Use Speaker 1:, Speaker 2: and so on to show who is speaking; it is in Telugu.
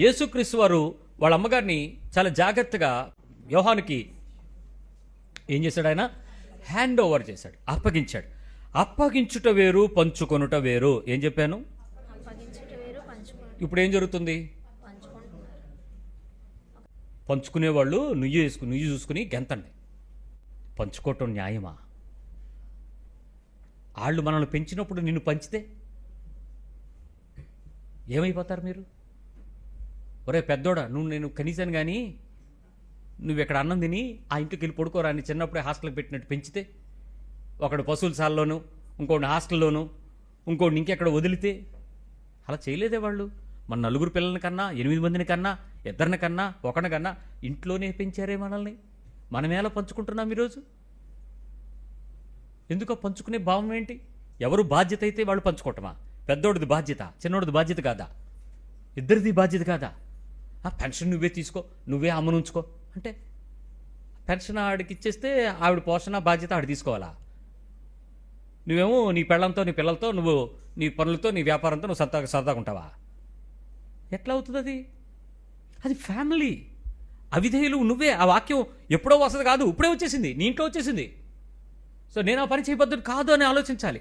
Speaker 1: యేసుక్రీస్తు వారు వాళ్ళ అమ్మగారిని చాలా జాగ్రత్తగా యోహానికి ఏం చేశాడు ఆయన? హ్యాండ్ ఓవర్ చేశాడు. అప్పగించాడు. అప్పగించుట వేరు పంచుకొనుట వేరు. ఏం చెప్పాను? ఇప్పుడు ఏం జరుగుతుంది? పంచుకునేవాళ్ళు నుయ్యి వేసుకుని నుయ్యి చూసుకుని గెంతండి. పంచుకోవటం న్యాయమా? వాళ్ళు మనల్ని పెంచినప్పుడు నిన్ను పంచితే ఏమైపోతారు మీరు? ఒరే పెద్దోడా నువ్వు నేను కనీసం కానీ నువ్వు ఇక్కడ అన్నం తిని ఆ ఇంటికి వెళ్ళి పడుకోరా అని చిన్నప్పుడే హాస్టల్కి పెట్టినట్టు పెంచితే ఒకడు పశువుల సాల్లోను ఇంకోటి హాస్టల్లోను ఇంకోటి ఇంకెక్కడ వదిలితే అలా చేయలేదే వాళ్ళు. మన నలుగురు పిల్లల కన్నా ఎనిమిది మందిని కన్నా ఇద్దరిని కన్నా ఒకని కన్నా ఇంట్లోనే పెంచారే మనల్ని. మనం ఎలా పంచుకుంటున్నాం ఈరోజు. ఎందుకో పంచుకునే భావం ఏంటి? ఎవరు బాధ్యత అయితే వాళ్ళు పంచుకోవటమా? పెద్దోడిది బాధ్యత చిన్నోడిది బాధ్యత కాదా? ఇద్దరిది బాధ్యత కాదా? పెన్షన్ నువ్వే తీసుకో నువ్వే అమ్మనుంచుకో అంటే పెన్షన్ ఆవిడకి ఇచ్చేస్తే ఆవిడ పోషణ బాధ్యత ఆవిడ తీసుకోవాలా? నువ్వేమో నీ పెళ్ళంతో నీ పిల్లలతో నువ్వు నీ పనులతో నీ వ్యాపారంతో నువ్వు సరదా సరదాగా ఉంటావా? ఎట్లా అవుతుంది అది? అది ఫ్యామిలీ అవిధేయులు నువ్వే. ఆ వాక్యం ఎప్పుడో వస్తుంది కాదు ఇప్పుడే వచ్చేసింది. నీ ఇంట్లో వచ్చేసింది. సో నేను ఆ పని చేయబద్దుడు కాదు అని ఆలోచించాలి.